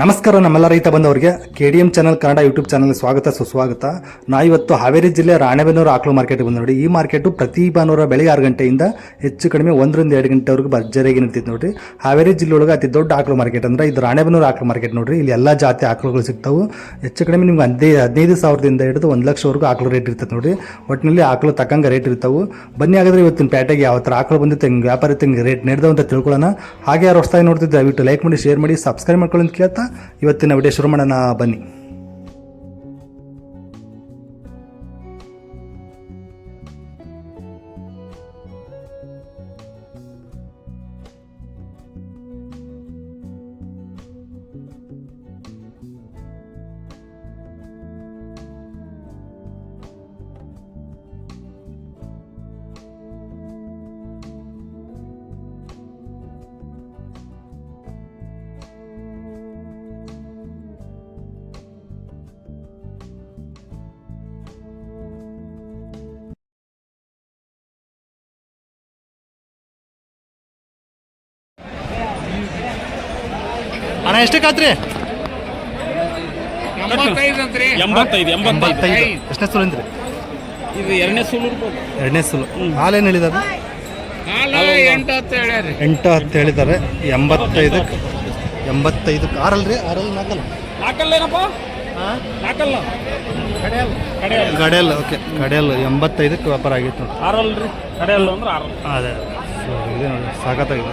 ನಮಸ್ಕಾರ ನಮ್ಮೆಲ್ಲ ರೈತ ಬಂದವರಿಗೆ K D M channel Kannada YouTube channel ಸ್ವಾಗತ, ಸುಸ್ವಾಗತ. ನಾ ಇವತ್ತು ಹಾವೇರಿ ಜಿಲ್ಲೆ ರಾಣೆಬೆನ್ನೂರು ಆಕಳು ಮಾರ್ಕೆಟ್ಗೆ ಬಂದು ನೋಡಿ. ಈ ಮಾರ್ಕೆಟು ಪ್ರತಿ ಭಾನುವಾರ ಬೆಳಗ್ಗೆ ಆರು ಗಂಟೆಯಿಂದ ಹೆಚ್ಚು ಕಡಿಮೆ ಒಂದರಿಂದ ಎರಡು ಗಂಟೆವರೆಗೂ ಭರ್ಜರಿಯಾಗಿ ನಿಂತಿತ್ತು ನೋಡಿ ಹಾವೇರಿ ಜಿಲ್ಲೆ ಒಳಗೆ ಅತಿ ದೊಡ್ಡ ಆಕಳು ಮಾರ್ಕೆಟ್ ಅಂದ್ರೆ ಇದು ರಾಣೆಬೆನ್ನೂರು ಆಕಳು ಮಾರ್ಕೆಟ್ ನೋಡ್ರಿ. ಇಲ್ಲಿ ಎಲ್ಲ ಜಾತಿ ಆಕಳುಗಳು ಸಿಗ್ತಾವೆ. ಹೆಚ್ಚು ಕಡಿಮೆ ನಿಮ್ಗೆ ಹದಿನೈದು ಹದಿನೈದು ಸಾವಿರದಿಂದ ಹಿಡಿದು ಒಂದು ಲಕ್ಷವರೆಗೂ ಆಕಳು ರೇಟ್ ಇರ್ತದೆ ನೋಡಿ ಒಟ್ಟಿನಲ್ಲಿ ಆಕಳು ತಕ್ಕಂಗೆ ರೇಟ್ ಇರ್ತಾವೆ. ಬನ್ನಿ ಹಾಗಾದ್ರೆ ಇವತ್ತಿನ ಪೇಟೆಗೆ ಯಾವ ಥರ ಆಕಳು ಬಂದಿತ್ತು, ಹಿಂಗೆ ವ್ಯಾಪಾರ ತಿಂಗೆ ರೇಟ್ ನಡೆದವು ಅಂತ ತಿಳ್ಕೊಳ್ಳೋಣ. ಹಾಗೆ ಯಾರು ಹೊಸ್ತಾಗಿ ನೋಡ್ತಿದ್ದೆ ದಯವಿಟ್ಟು ಲೈಕ್ ಮಾಡಿ ಶೇರ್ ಮಾಡಿ ಸಬ್ಸ್ಕ್ರೈಬ್ ಮಾಡ್ಕೊಳ್ಳಿ ಅಂತ ಕೇಳ್ತಾ ಇವತ್ತಿನ ವಿಡಿಯೋ ಶುರು ಮಾಡೋಣ ಬನ್ನಿ. ಅಣ್ಣ ಎಷ್ಟಕ್ಕಾತ್ರಿ ಎಂಬತ್ತೈದು ಎಂಬತ್ತೈದು ಎಷ್ಟನೇ ಸುಲು ಅಂದ್ರಿ? ಇದು ಎರಡನೇ ಸುಳ್ಳು ಎರಡನೇ ಸುಲು ಹಾಲೇನು ಹೇಳಿದಾರೆ? ಹಾಲು ಎಂಟು ಹತ್ತು ಹೇಳ್ಯಾರಿ ಎಂಟು ಹತ್ತು ಹೇಳಿದ್ದಾರೆ ಎಂಬತ್ತೈದಕ್ಕೆ ಎಂಬತ್ತೈದಕ್ಕೆ ಆರಲ್ರಿ? ಆರಲ್ಲಿ ನಾಲ್ಕಲ್ಲ? ನಾಲ್ಕಲ್ಲೇನಪ್ಪ ನಾಲ್ಕಲ್ಲ? ಕಡೆಯಲ್ಲ. ಓಕೆ. ಕಡೆಯಲ್ಲ. ಎಂಬತ್ತೈದಕ್ಕೆ ವ್ಯಾಪಾರ ಆಗಿತ್ತು ಆರಲ್ರಿ? ಕಡೆಯಲ್ಲ ಅಂದ್ರೆ ಆರಲ್ಲ. ಅದೇ ಸೊ ಇದೆ ನೋಡಿ. ಸಾಕತ್ತಾಗಿದೆ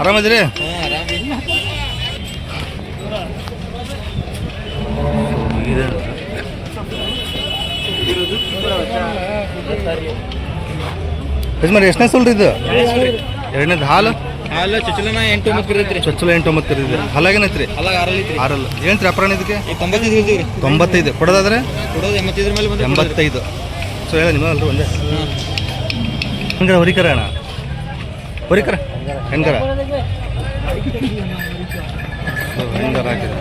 ಆರಾಮದಿರಿ? ಯಜಮಾರಿ ಎಷ್ಟನೇ ಸುಲ್ರಿ ಇದು? ಎರಡನೇದು ಹಾಲು? ಹಾಲು ಚುಚ್ಚಲನ ಎಂಟು ಒಂಬತ್ತು ಇರತ್ರಿ ಚೊಚ್ಚಲ ಎಂಟು ಒಂಬತ್ತು ಕರೀದಿದೆ ಹಲಾಗೇನೈತ್ರಿ ಆರಲ್ಲಿ ಆರಲ್ಲ. ಏನು ರೀ ಅಪರಾಣ ಇದಕ್ಕೆ ತೊಂಬತ್ತೈದು ಇರ್ತೀವಿ ತೊಂಬತ್ತೈದು. ಕೊಡೋದಾದ್ರೆ? ಕೊಡೋದು ಎಂಬತ್ತೈದ್ರ ಮೇಲೆ ಬಂದು ಎಂಬತ್ತೈದು. ಸೊ ಹೇಳ ನಿಮ್ಮ ಅಲ್ರಿ ಒಂದೇ ಹೆಂಗಾರ ಹೊರಿಕರ ಅಣ್ಣ. ಹೊರಿಕರ. ಹೆಂಗಾರ? ಹೆಂಗರ? ಹೆಣ್ಗರಾಗಿದೆ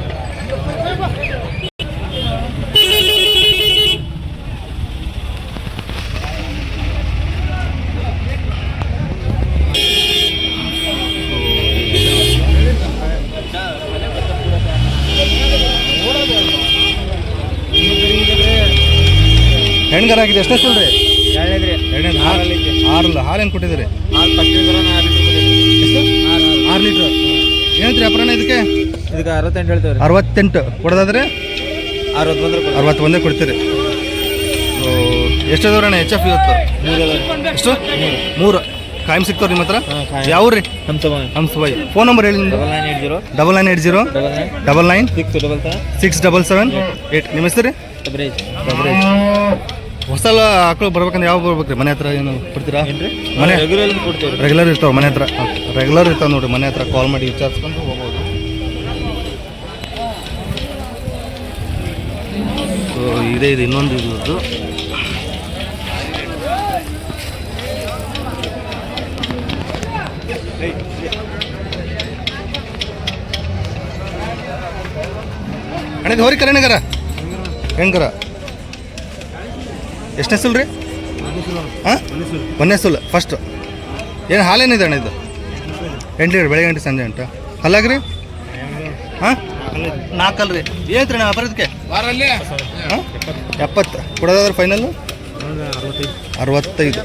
ಹಾಕಿದೆ ಎಷ್ಟೇ ಸುಳ್ರಿ ಎರಡನೇದ್ರಿ. ಎರಡನೇದು ಹಾಲು ಹಾಲು ಏನು ಕೊಟ್ಟಿದ್ದೀರಿ? ಹಾಲು ಫಸ್ಟ್ ಏನಂತ್ರಿ ಅಪರಣ ಇದಕ್ಕೆ? ಇದಕ್ಕೆ ಅರವತ್ತೆಂಟು ಹೇಳ್ತೇವೆ ಅರವತ್ತೆಂಟು ಕೊಡೋದಾದ್ರೆ? ಅರವತ್ತು ಬಂದ್ರೆ ಅರವತ್ತು ಒಂದೇ ಕೊಡ್ತೀರಿ ಎಷ್ಟು ಅಣ್ಣ ಎಚ್ ಎಫ್ ಇವತ್ತು? ಎಷ್ಟು? ಮೂರು. ಕಾಯಂ ಸಿಗ್ತಾವ್ರಿ ನಿಮ್ಮ ಹತ್ರ. ಯಾವ ರೀ ನಮ್ಮ ಸುಬಾಯಿ ಫೋನ್ ನಂಬರ್ ಹೇಳಿ ನಿಮ್ಮದು double nine eight zero. Double nine six double seven. Six double seven. Eight. ನಿಮ್ಮ ಹೆಸರು ರೀ? ಹೊಸಲ ಆಕಳು ಬರ್ಬೇಕಂದ್ರೆ ಯಾವ ಬರ್ಬೇಕ್ರಿ? ಮನೆ ಹತ್ರ ಏನು ಕೊಡ್ತೀರಾ? ಮನೆ? ರೆಗ್ಯುಲರ್ ಇರ್ತಾವ ಮನೆ ಹತ್ರ. ರೆಗ್ಯುಲರ್ ಇರ್ತಾವ ನೋಡ್ರಿ ಮನೆ ಹತ್ರ. ಕಾಲ್ ಮಾಡಿ ವಿಚಾರಿಸ್ಕೊಂಡು ಹೋಗ್ಬೋದು ಸೊ ಇದೇ, ಇದೆ, ಇನ್ನೊಂದು ಇದು ಅಣ್ಣ ಹೋರಿ ಕರೆಣಗರ ಹೆಂಗರ ಎಷ್ಟನೇ ಸುಲ್ ರೀ? ಹಾಂ? ಒಂದನೇ ಸುಲ್ ಫಸ್ಟ್ ಏನು ಹಾಲೇನಿದೆ ಅಣ್ಣ ಇದು? ಎಂಟು ಲೀಟ್ರ್ ಬೆಳಗ್ಗೆ ಎಂಟು ಸಂಜೆ ಎಂಟು. ಹಲ್ಲಾಗ್ರಿ? ಹಾಂ? ನಾಲ್ಕಲ್ರಿ ರೀ ಬರೋದಕ್ಕೆ ವಾರಲ್ಲಿ ಹಾಂ ಎಪ್ಪತ್ತು. ಕೊಡೋದಾದ್ರೆ ಫೈನಲ್ಲು ಅರವತ್ತೈದು.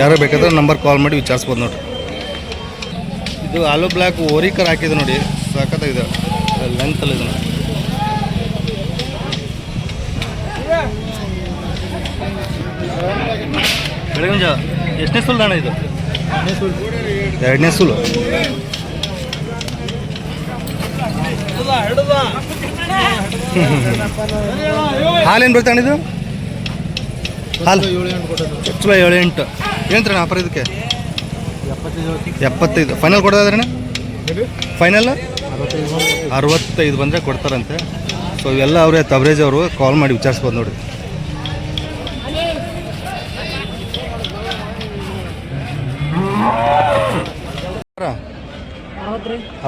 ಯಾರು ಬೇಕಾದ್ರೆ ನಂಬರ್ ಕಾಲ್ ಮಾಡಿ ವಿಚಾರಿಸ್ಬೋದು ನೋಡ್ರಿ. ಇದು ಆಲೂ ಬ್ಲ್ಯಾಕ್ ಓರಿಕರ್ ಹಾಕಿದೆ ನೋಡಿ. ಸಾಕತ್ತಾಗಿದೆ ಲೆಂತಲ್ಲಿ ಅಲ್ಲಿ ನೋಡಿ. ಬೆಳಗಿನ ಜಾವ. ಎಷ್ಟನೇ ಸುಲ್ದಾಣ ಇದು? ಎರಡನೇ ಸುಲು ಹಾಲೇನು ಬರ್ತಾನೆ ಇದು? ಹಾಲು. ಚಲೋ ಏಳು ಎಂಟು ಏನಂತಾರೆ ವ್ಯಾಪಾರ ಇದಕ್ಕೆ? ಎಪ್ಪತ್ತೈದು. ಫೈನಲ್ ಕೊಡೋದಾದ್ರೆ ಫೈನಲ್? ಅರವತ್ತೈದು ಬಂದರೆ ಕೊಡ್ತಾರಂತೆ. ಸೊ ಇವೆಲ್ಲ ಅವರೇ ತವರೇಜ್ ಅವರು ಕಾಲ್ ಮಾಡಿ ವಿಚಾರಿಸ್ಬೋದು ನೋಡಿ.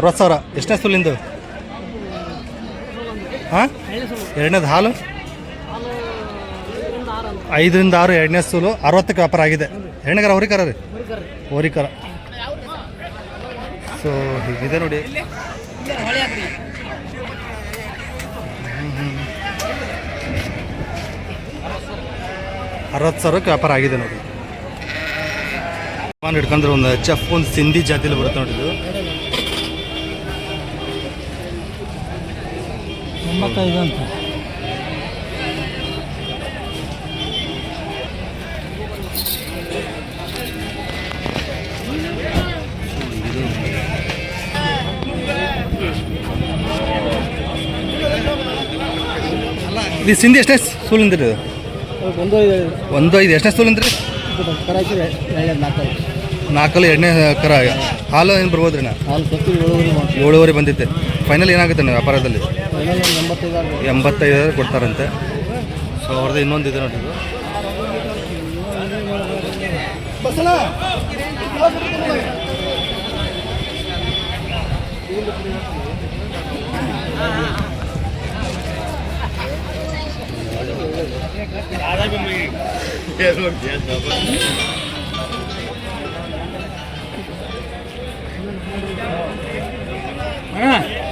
ಅರವತ್ತು ಸಾವಿರ. ಎಷ್ಟನೇ ಸುಲಿಂದು ಹಾಂ? ಎರಡನೇದು ಹಾಲು? ಐದರಿಂದ ಆರು ಎರಡನೇ ಸೂಲು. ಅರವತ್ತಕ್ಕೆ ವ್ಯಾಪಾರ ಆಗಿದೆ. ಎರಡನೇಗಾರ ಹೋರಿಕರ ರೀ? ಹೋರಿಕರ. ಸೊ ಹೀಗಿದೆ ನೋಡಿ. ಅರವತ್ತು ಸಾವಿರಕ್ಕೆ ವ್ಯಾಪಾರ ಆಗಿದೆ ನೋಡಿ. ಹಿಡ್ಕೊಂಡ್ರೆ ಒಂದು ಎಚ್ ಒಂದು ಸಿಂಧಿ ಜಾತಿಲಿ ಬರುತ್ತೆ ನೋಡಿ ಇದು ಒಂಬತ್ತೈದು ಅಂತ. ಇದು ಸಿಂಧಿ ಎಷ್ಟೇ ಸೂಲಿಂದ್ರಿ ಇದು ಒಂದು ಒಂದು ಐದು ಎಷ್ಟನೇ ಸೂಲಿಂದ್ರಿ ಅಂದ್ರೆ ನಾಲ್ಕಲ್ಲಿ ಎರಡನೇ ಕರ ಹಾಲು ಏನು ಬರ್ಬೋದ್ರಿ ನಾ ಹಾಲು ಏಳುವರೆ ಬಂದಿತ್ತೆ. ಫೈನಲ್ ಏನಾಗುತ್ತೆ ನೀವು ವ್ಯಾಪಾರದಲ್ಲಿ? ಎಂಬತ್ತೈದು ಕೊಡ್ತಾರಂತೆ. ಸೊ ಅವ್ರದ್ದು ಇನ್ನೊಂದು ಇದೆ ನೋಡಿ ಇದು.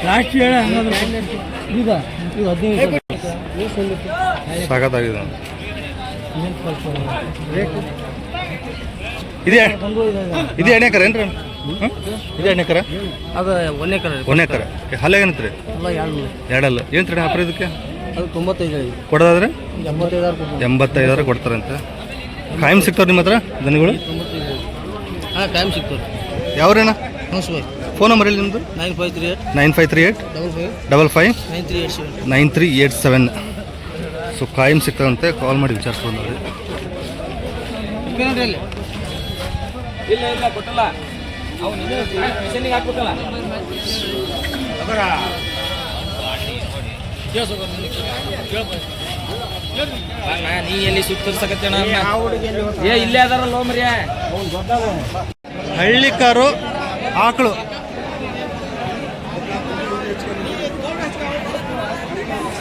ಲಾಸ್ಟ್ ಹೇಳ ಈಗ ಈಗ ಹದಿನೈದು ಸಾಕತ್ತಾಗಿದೆ ಇದೆ ಇದು ಎಣ್ಣೆ ಕರ ಏನ್ರಿ? ಇದೇ ಇದು ಎಣ್ಣೆ ಕರ ಅದು ಒಂದೇ ಕರ ಒಂದೇ ಕರ ಹಲ್ಲೆ ಏನಂತ್ರಿ ರೀ ಎರಡು ಎರಡಲ್ಲ. ಏನು ತ್ರಿ ಹಾಪ್ರಿ ಇದಕ್ಕೆ? ಅದು ತೊಂಬತ್ತೈದು ಕೊಡೋದಾದ್ರೆ? ಎಂಬತ್ತೈದಾರು ಕೊಡ್ತಾರಂತೆ. ಕಾಯಂ ಸಿಗ್ತಾವ್ರಿ ನಿಮ್ಮ ಹತ್ರ ದನಗಳು? ಹಾ ಟೈಮ್ ಸಿಗ್ತದೆ. ಯಾವ್ರೇನ? ಹ್ಞೂ ಫೋನ್ ನಂಬರ್ ಹೇಳಿ ನಿಮ್ಮದು nine five three eight nine five three eight double five double five nine three eight seven nine three eight seven. So ಕಾಯಂ ಸಿಗ್ತದಂತೆ ಕಾಲ್ ಮಾಡಿ ಅಣ್ಣ, ನೀ ಎಲ್ಲಿ ಸುತ್ತರ್ಸಕತ್ತೇಣ ಏ ಇಲ್ಲೇ ಅದಾರಲ್ಲ ಮರಿಯ? ಹಳ್ಳಿಕಾರು ಆಕಳು.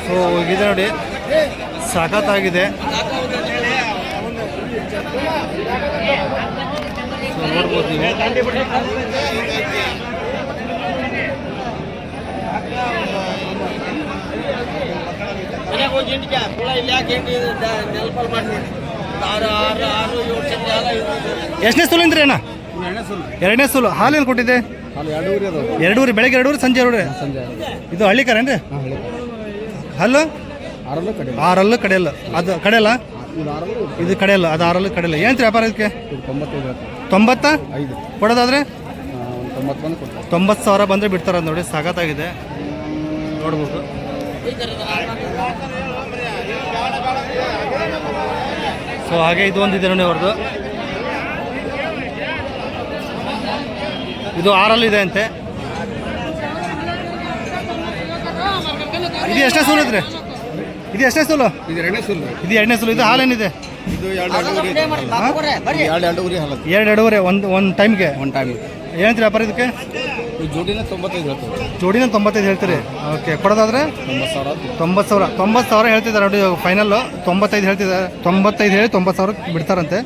ಸೊ ಇದೆ ನೋಡಿ. ಸಖತ್ತಾಗಿದೆ ಸೊ ನೋಡ್ಬೋದು ನೀವು. ಎಷ್ಟನೇ ಸೂಲಿಂದ್ರಿ ಅಣ್ಣ ಎರಡನೇ ಹಾಲು ಏನು ಕೊಟ್ಟಿದೆ ಎರಡೂರಿ ಬೆಳಗ್ಗೆ ಎರಡೂರಿ ಸಂಜೆ ಎರಡೂರಿ ಸಂಜೆ ಇದು ಹಳ್ಳಿಕಾರೇನ್ರಿ? ಹಾಂ ಆರಲ್ಲ ಕಡೆ ಆರಲ್ಲು ಕಡೆಯಲ್ಲ ಅದು ಕಡೆಯಲ್ಲ ಇದು ಕಡೆಯಲ್ಲ ಅದು ಆರಲ್ಲೂ ಕಡೆಯಲ್ಲ ಏನು ವ್ಯಾಪಾರ ಇದಕ್ಕೆ? ಇದು ತೊಂಬತ್ತೈದು ತೊಂಬತ್ತ? ಐದು. ಕೊಡೋದಾದ್ರೆ? ತೊಂಬತ್ತು ಸಾವಿರ ಬಂದರೆ ಬಿಡ್ತಾರೆ ನೋಡಿ ಸಾಕತ್ತಾಗಿದೆ ನೋಡ್ಬೋದು. ಸೊ ಹಾಗೆ ಇದು ಒಂದಿದೆ ನೋಡಿ ಅವ್ರದ್ದು. ಇದು ಆರಲ್ಲಿದೆ ಅಂತೆ. ಇದು ಎಷ್ಟೇ ಸೂಲು ಇದ್ರಿ? ಇದು ಎಷ್ಟೇ ಸೂಲು? ಇದು ಎರಡನೇ ಸುಲ್ಲು ಇದು ಎರಡನೇ ಸೂಲು ಇದು ಹಾಲೇನಿದೆ ಇದು. ಎರಡು ಎರಡೂವರೆ ಎರಡು ಊರಿ ಹಾಲತ್ತು ಎರಡು ಎರಡೂವರೆ ಒಂದು ಒಂದು ಟೈಮ್ಗೆ ಒಂದು ಟೈಮ್ ಏನಂತೀರಿ ವ್ಯಾಪಾರ ಇದಕ್ಕೆ? ಜೋಡಿನ ತೊಂಬತ್ತೈದು ಹೇಳ್ತಾರೆ ಜೋಡಿನ ತೊಂಬತ್ತೈದು ಹೇಳ್ತೀರಿ? ಓಕೆ ಕೊಡೋದಾದ್ರೆ? ತೊಂಬತ್ತು ಸಾವಿರ. ತೊಂಬತ್ತು ಸಾವಿರ. ತೊಂಬತ್ತು ಸಾವಿರ ಹೇಳ್ತಿದ್ದಾರೆ ನೋಡಿ ಫೈನಲ್ಲು ತೊಂಬತ್ತೈದು ಹೇಳ್ತಿದ್ದಾರೆ. ತೊಂಬತ್ತೈದು ಹೇಳಿ ತೊಂಬತ್ತು ಸಾವಿರ ಬಿಡ್ತಾರಂತೆ.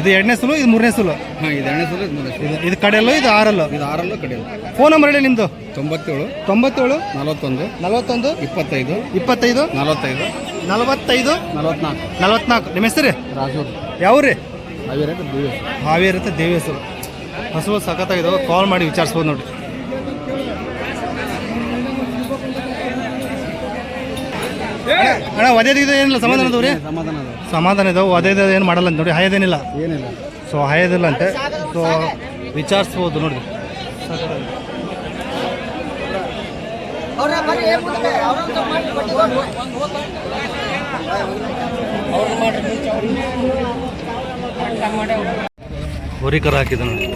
ಇದು ಎರಡನೇ ಸುಲು ಇದು ಮೂರನೇ ಸುಲು? ಹಾಂ ಇದು ಎರಡನೇ ಸುಲು ಇದು ಮೂರನೇ. ಇದು ಇದು ಕಡೆಯಲ್ಲೋ ಇದು ಆರಲ್ಲೋ? ಇದು ಆರಲ್ಲೂ ಕಡೆ ಫೋನ್ ನಂಬರ್ ಹೇಳಿ ನಿಮ್ಮದು ತೊಂಬತ್ತೇಳು ತೊಂಬತ್ತೇಳು ನಲವತ್ತೊಂದು ನಲವತ್ತೊಂದು ಇಪ್ಪತ್ತೈದು ಇಪ್ಪತ್ತೈದು ನಲವತ್ತೈದು ನಲವತ್ತೈದು ನಲವತ್ನಾಲ್ಕು. ನಲವತ್ನಾಲ್ಕು. ನಿಮ್ಮ ಹೆಸರು ರಾಜೂರು ಯಾವ ರೀ? ಹಾವೇರಿ ಅಂತ ದೇವಿ ಹೆಸರು. ಹಸುವು ಸಖತ್ತಾಗಿದ್ದಾವೆ ಕಾಲ್ ಮಾಡಿ ವಿಚಾರಿಸ್ಬೋದು ನೋಡಿ ಅಣ್ಣ ಒದೇದಿದೆ ಏನಿಲ್ಲ ಸಮಾಧಾನ ಅದಾವ್ರಿ? ಸಮಾಧಾನ ಅದ ಸಮಾಧಾನ ಇದಾವೆ ಒದೇದ ಏನು ಮಾಡಲ್ಲ ಅಂತ ನೋಡಿ ಹಾಯದೇನಿಲ್ಲ. ಏನಿಲ್ಲ. ಸೊ ಹಾಯದಿಲ್ಲ ಅಂತೆ. ಸೊ ವಿಚಾರಿಸ್ಬೋದು ನೋಡಿ ಹೊರಿಕರ ಹಾಕಿದ ನೋಡಿ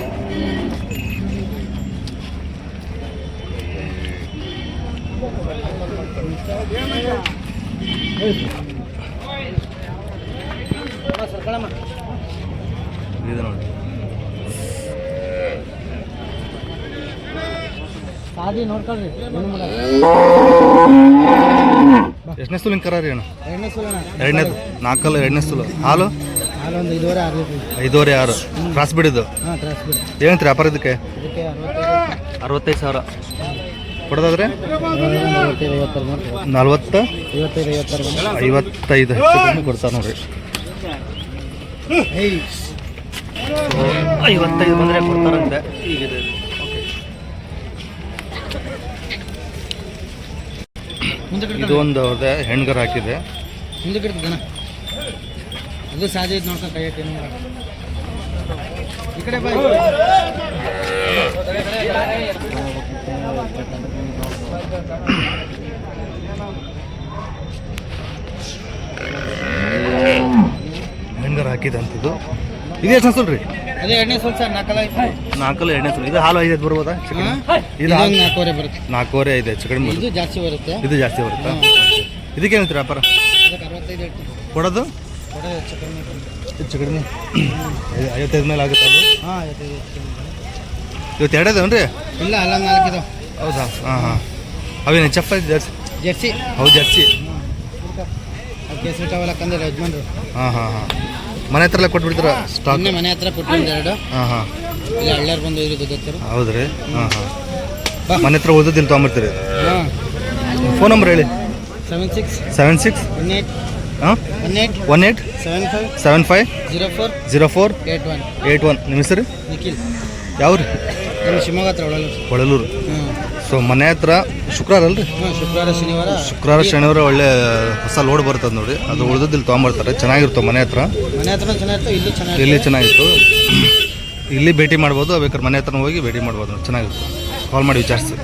ಇದು ನೋಡಿ. ಸಾದಿ ನೋಡ್ಕೊಳ್ರಿ ಎಷ್ಟನೇ ಸುಲಿಂಗ್ ಕರ ರೀ ಅಣ್ಣ. ಎರಡನೇದು ನಾಲ್ಕಲ್ಲ ಎರಡನೇ ಸುಲು. ಹಾಲು? ಐದುವರೆ ಆರು ಕ್ರಾಸ್ ಬಿಡಿದ್ದು ಹಾಂ ಟ್ರಾನ್ಸ್ ಬಿಡಿ ಏನಂತ್ರಿ ವ್ಯಾಪಾರ ಇದಕ್ಕೆ? ಅರವತ್ತೈದು ಸಾವಿರ. ಕೊಡೋದಾದ್ರೆ? ನಲ್ವತ್ತ? ಐವತ್ತೈದು ಕೊಡ್ತಾರೆ ನೋಡ್ರಿ. ಐವತ್ತೈದು ಬಂದರೆ ಕೊಡ್ತಾರಂತೆ. ಮುಂದೆ ಇದು ಒಂದು ಅವ್ರದ್ದೆ ಹೆಣ್ಗರ್ ಹಾಕಿದೆ. ಅದು ಸಾಧ್ಯ ಐತೆ ನೋಡ್ಕೊಂಡು ಕೈ ಹಾಕಿ. ಈ ಕಡೆ ಬಾ ಹೆಣ್ಗರ ಹಾಕಿದಂಥದ್ದು ಇದು ಎಷ್ಟು ಅನ್ಸಲ್ ರೀ? ಅದೇ ಎಣ್ಣೆ ಸ್ವಲ್ಪ ಸರ್ ನಾಲ್ಕಲ್ಲ ಸುಲು ಇದು ಹಾಲು ಐದು ಬರ್ಬೋದಾ? ಇದು ನಾಲ್ಕೂವರೆ ಬರುತ್ತೆ. ನಾಲ್ಕೂವರೆ ಐದು ಹೆಚ್ಚು ಕಡಿಮೆ ಇದು ಜಾಸ್ತಿ ಬರುತ್ತೆ. ಇದು ಜಾಸ್ತಿ ಬರುತ್ತಾ? ಇದಕ್ಕೆ ಏನಂತೀರಿ ವ್ಯಾಪಾರ? ಕೊಡೋದು? ಹೆಚ್ಚು ಕಡಿಮೆ ಐವತ್ತೈದು ಮೇಲೆ ಆಗುತ್ತೆ ಹಾಂ. ಇವತ್ತು ಎರಡೇದವನ್ ರೀ ಇಲ್ಲ ಅಲ್ಲ ನಾಲ್ಕಿದಾವೆ ಹೌದಾ? ಹಾಂ ಹಾಂ. ಅವೇನು ಎಫ್ ಜರ್ಸಿ. ಜರ್ಸಿ. ಹೌದು ಜರ್ಸಿ. ಕೇಸರಿ ಟವಲ್ ಹಾಕಂದ್ರೆ ಯಜಮಾನ್ರು. ಹಾಂ ಹಾಂ ಹಾಂ. ಮನೆ ಹತ್ರ ಎಲ್ಲ ಕೊಟ್ಬಿಡ್ತೀರ ಸ್ಟಾಕ್ ಮನೆ ಹತ್ರ ಕೊಟ್ಟಿದ್ದು ಎರಡು. ಹಾಂ ಹಾಂ. ಇಲ್ಲ ಹಳ್ಳಾರು ಬಂದು ಇರೋದು ಗೊತ್ತರು ಹೌದ್ರಿ? ಹಾಂ. ಹಾಂ. ಮನೆ ಹತ್ರ ಓದೋದಿಲ್ಲ ತೊಗೊಂಬರ್ತೀರಿ ಹಾಂ. ಫೋನ್ ನಂಬರ್ ಹೇಳಿ. Seven six seven six one eight ಹಾಂ? One eight one eight seven five seven five zero four zero four eight one eight one ನಿಮ್ಮ ಹೆಸರು? ನಿಖಿಲ್. ಯಾವ್ರಿ? ನಮ್ಮ ಶಿವಮೊಗ್ಗ ಹತ್ರ ಒಳಗೆ ಹೊಳಲೂರು ಹ್ಞೂ ಸೊ ಮನೆ ಹತ್ರ ಶುಕ್ರವಾರ ಅಲ್ರಿ? ಶುಕ್ರವಾರ ಶನಿವಾರ. ಶುಕ್ರವಾರ ಶನಿವಾರ ಒಳ್ಳೆ ಹೊಸ ಲೋಡ್ ಬರ್ತದೆ ನೋಡಿ. ಅದು ಉಳಿದಿದ್ದು ತೊಗೊಂಬರ್ತಾರೆ. ಚೆನ್ನಾಗಿರ್ತವೆ ಮನೆ ಹತ್ರ. ಮನೆ ಹತ್ರ ಚೆನ್ನಾಗಿತ್ತು ಇಲ್ಲೂ ಚೆನ್ನಾಗಿತ್ತು ಇಲ್ಲಿ ಚೆನ್ನಾಗಿತ್ತು. ಇಲ್ಲಿ ಭೇಟಿ ಮಾಡ್ಬೋದು ಬೇಕಾದ್ರೆ ಮನೆ ಹತ್ರ ಹೋಗಿ ಭೇಟಿ ಮಾಡ್ಬೋದು ಚೆನ್ನಾಗಿತ್ತು ಕಾಲ್ ಮಾಡಿ ವಿಚಾರಿಸಿ.